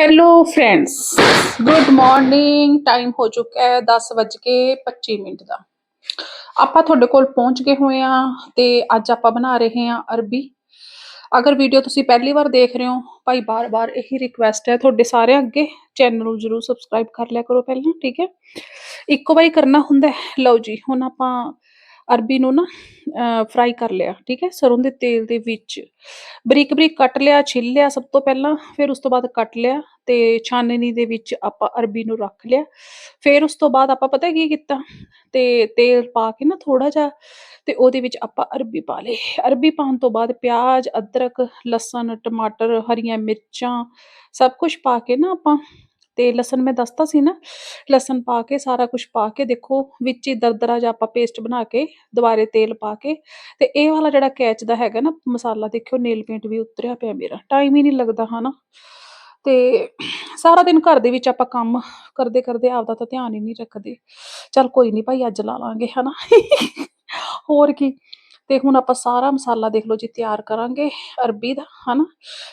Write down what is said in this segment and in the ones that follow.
Hello friends good morning time ਹੋ ਚੁੱਕਾ ਹੈ 10:25 ਮਿੰਟ ਦਾ। ਆਪਾਂ ਤੁਹਾਡੇ ਕੋਲ ਪਹੁੰਚ ਗਏ ਹੋਏ ਆ ਤੇ ਅੱਜ ਆਪਾਂ ਬਣਾ ਰਹੇ ਹਾਂ ਅਰਬੀ। ਅਗਰ ਵੀਡੀਓ ਤੁਸੀਂ ਪਹਿਲੀ ਵਾਰ ਦੇਖ ਰਹੇ ਹੋ, ਭਾਈ ਬਾਰ-ਬਾਰ ਇਹੀ ਰਿਕੁਐਸਟ ਹੈ ਤੁਹਾਡੇ ਸਾਰਿਆਂ ਅੱਗੇ। ਚੈਨਲ ਨੂੰ ਜਰੂਰ ਸਬਸਕ੍ਰਾਈਬ ਕਰ ਲਿਆ ਕਰੋ ਪਹਿਲਾਂ, ਠੀਕ ਹੈ? ਇੱਕੋ ਵਾਰੀ ਕਰਨਾ ਹੁੰਦਾ ਲਓ ਜੀ, ਹੁਣ ਆਪਾਂ ਅਰਬੀ ਨੂੰ ਨਾ ਫਰਾਈ ਕਰ ਲਿਆ, ਠੀਕ ਹੈ? ਸਰੋਂ ਦੇ ਤੇਲ ਦੇ ਵਿੱਚ ਬਰੀਕ ਬਰੀਕ ਕੱਟ ਲਿਆ, ਛਿੱਲ ਲਿਆ ਸਭ ਤੋਂ ਪਹਿਲਾਂ, ਫਿਰ ਉਸ ਤੋਂ ਬਾਅਦ ਕੱਟ ਲਿਆ ਤੇ ਛਾਨਣੀ ਦੇ ਵਿੱਚ ਆਪਾਂ ਅਰਬੀ ਨੂੰ ਰੱਖ ਲਿਆ। ਫਿਰ ਉਸ ਤੋਂ ਬਾਅਦ ਆਪਾਂ ਪਤਾ ਕੀ ਕੀਤਾ? ਤੇ ਤੇਲ ਪਾ ਕੇ ਨਾ ਥੋੜਾ ਜਿਹਾ ਤੇ ਉਹਦੇ ਵਿੱਚ ਆਪਾਂ ਅਰਬੀ ਪਾ ਲਈ ਅਰਬੀ ਪਾਉਣ ਤੋਂ ਬਾਅਦ ਪਿਆਜ਼, ਅਦਰਕ, ਲਸਣ, ਟਮਾਟਰ, ਹਰੀਆਂ ਮਿਰਚਾਂ, ਸਭ ਕੁਝ ਪਾ ਕੇ ਨਾ ਆਪਾਂ ਤੇ ਲਸਣ ਮੈਂ ਦੱਸਤਾ ਸੀ ਨਾ, ਲਸਣ ਪਾ ਕੇ, ਸਾਰਾ ਕੁਝ ਪਾ ਕੇ ਦੇਖੋ, ਵਿੱਚ ਹੀ ਦਰਦਰਾ ਜਿਹਾ ਆਪਾਂ ਪੇਸਟ ਬਣਾ ਕੇ, ਦੁਬਾਰੇ ਤੇਲ ਪਾ ਕੇ, ਤੇ ਇਹ ਵਾਲਾ ਜਿਹੜਾ ਕੈਚ ਦਾ ਹੈਗਾ ਨਾ ਮਸਾਲਾ, ਦੇਖਿਓ ਨੇਲ ਪੇਂਟ ਵੀ ਉਤਰਿਆ ਪਿਆ ਮੇਰਾ ਟਾਈਮ ਹੀ ਨਹੀਂ ਲੱਗਦਾ ਹਨਾ। ਤੇ ਸਾਰਾ ਦਿਨ ਘਰ ਦੇ ਵਿੱਚ ਆਪਾਂ ਕੰਮ ਕਰਦੇ ਕਰਦੇ ਆਪਦਾ ਤਾਂ ਧਿਆਨ ਹੀ ਨਹੀਂ ਰੱਖਦੇ। ਚਲ ਕੋਈ ਨਹੀਂ ਭਾਈ, ਅੱਜ ਲਾ ਲਾਂਗੇ ਹਨਾ। ਹੋਰ ਕੀ। ਤੇ ਹੁਣ ਆਪਾਂ ਸਾਰਾ ਮਸਾਲਾ ਦੇਖ ਲਓ ਜੀ ਤਿਆਰ ਕਰਾਂਗੇ ਅਰਬੀ ਦਾ ਹਨਾ?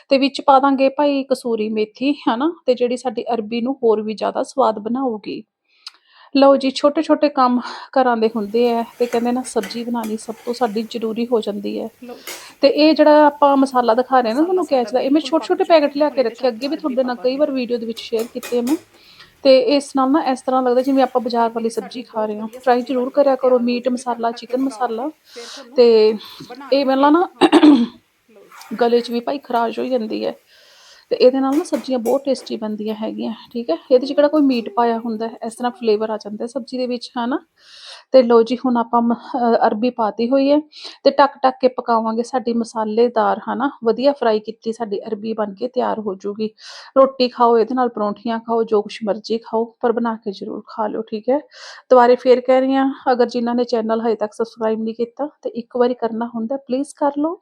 ਤੇ ਵਿੱਚ ਪਾ ਦਾਂਗੇ ਭਾਈ ਕਸੂਰੀ ਮੇਥੀ ਹਨਾ? ਤੇ ਜਿਹੜੀ ਸਾਡੀ ਅਰਬੀ ਨੂੰ ਹੋਰ ਵੀ ਜ਼ਿਆਦਾ ਸਵਾਦ ਬਣਾਉਗੀ ਲਓ ਜੀ ਛੋਟੇ ਛੋਟੇ ਕੰਮ ਘਰਾਂ ਦੇ ਹੁੰਦੇ ਆ ਤੇ ਕਹਿੰਦੇ ਨਾ ਸਬਜ਼ੀ ਬਣਾਉਣੀ ਸਭ ਤੋਂ ਸਾਡੀ ਜ਼ਰੂਰੀ ਹੋ ਜਾਂਦੀ ਹੈ। ਤੇ ਇਹ ਜਿਹੜਾ ਆਪਾਂ ਮਸਾਲਾ ਦਿਖਾ ਰਹੇ ਨਾ ਤੁਹਾਨੂੰ ਕੈਚ ਦਾ ਇਹ ਮੈਂ ਛੋਟੇ ਛੋਟੇ ਪੈਕਟ ਲਿਆ ਕੇ ਰੱਖੇ ਅੱਗੇ ਵੀ ਤੁਹਾਡੇ ਨਾਲ ਕਈ ਵਾਰ ਵੀਡੀਓ ਦੇ ਵਿੱਚ ਸ਼ੇਅਰ ਕੀਤੇ ਮੈਂ। ਤੇ ਇਸ ਨਾਲ ਨਾ ਇਸ ਤਰ੍ਹਾਂ ਲੱਗਦਾ ਜਿਵੇਂ ਆਪਾਂ ਬਾਜ਼ਾਰ ਵਾਲੀ ਸਬਜ਼ੀ ਖਾ ਰਹੇ ਹਾਂ। ਟਰਾਈ ਜ਼ਰੂਰ ਕਰਿਆ ਕਰੋ ਮੀਟ ਮਸਾਲਾ ਚਿਕਨ ਮਸਾਲਾ। ਤੇ ਇਹ ਪਹਿਲਾਂ ਨਾ ਗਲੇ 'ਚ ਵੀ ਭਾਈ ਖਰਾਸ਼ ਹੋਈ ਜਾਂਦੀ ਹੈ। ਤੇ ਇਹਦੇ ਨਾਲ ਨਾ ਸਬਜ਼ੀਆਂ ਬਹੁਤ ਟੇਸਟੀ ਬਣਦੀਆਂ ਹੈਗੀਆਂ, ਠੀਕ ਹੈ? ਇਹਦੇ 'ਚ ਕਿਹੜਾ ਕੋਈ ਮੀਟ ਪਾਇਆ ਹੁੰਦਾ ਇਸ ਤਰ੍ਹਾਂ ਫਲੇਵਰ ਆ ਜਾਂਦਾ ਸਬਜ਼ੀ ਦੇ ਵਿੱਚ, ਹਨਾ? ਤੇ ਲਓ ਜੀ, ਹੁਣ ਆਪਾਂ ਮ- ਅਰਬੀ ਪਾਤੀ ਹੋਈ ਹੈ ਤੇ ਟੱਕ ਟੱਕ ਕੇ ਪਕਾਵਾਂਗੇ ਸਾਡੀ ਮਸਾਲੇਦਾਰ, ਹਨਾ? ਵਧੀਆ ਫਰਾਈ ਕੀਤੀ ਸਾਡੀ ਅਰਬੀ ਬਣ ਕੇ ਤਿਆਰ ਹੋ ਜੂਗੀ। ਰੋਟੀ ਖਾਓ, ਇਹਦੇ ਨਾਲ ਪਰੌਂਠੀਆਂ ਖਾਓ, ਜੋ ਕੁਛ ਮਰਜ਼ੀ ਖਾਓ, ਪਰ ਬਣਾ ਕੇ ਜ਼ਰੂਰ ਖਾ ਲਓ, ਠੀਕ ਹੈ? ਦੁਬਾਰੇ ਫੇਰ ਕਹਿ ਰਹੀ ਹਾਂ, ਅਗਰ ਜਿਨ੍ਹਾਂ ਨੇ ਚੈਨਲ ਹਜੇ ਤੱਕ ਸਬਸਕ੍ਰਾਈਬ ਨਹੀਂ ਕੀਤਾ ਤੇ ਇੱਕ ਵਾਰੀ ਕਰਨਾ ਹੁੰਦਾ ਪਲੀਜ਼ ਕਰ ਲਓ।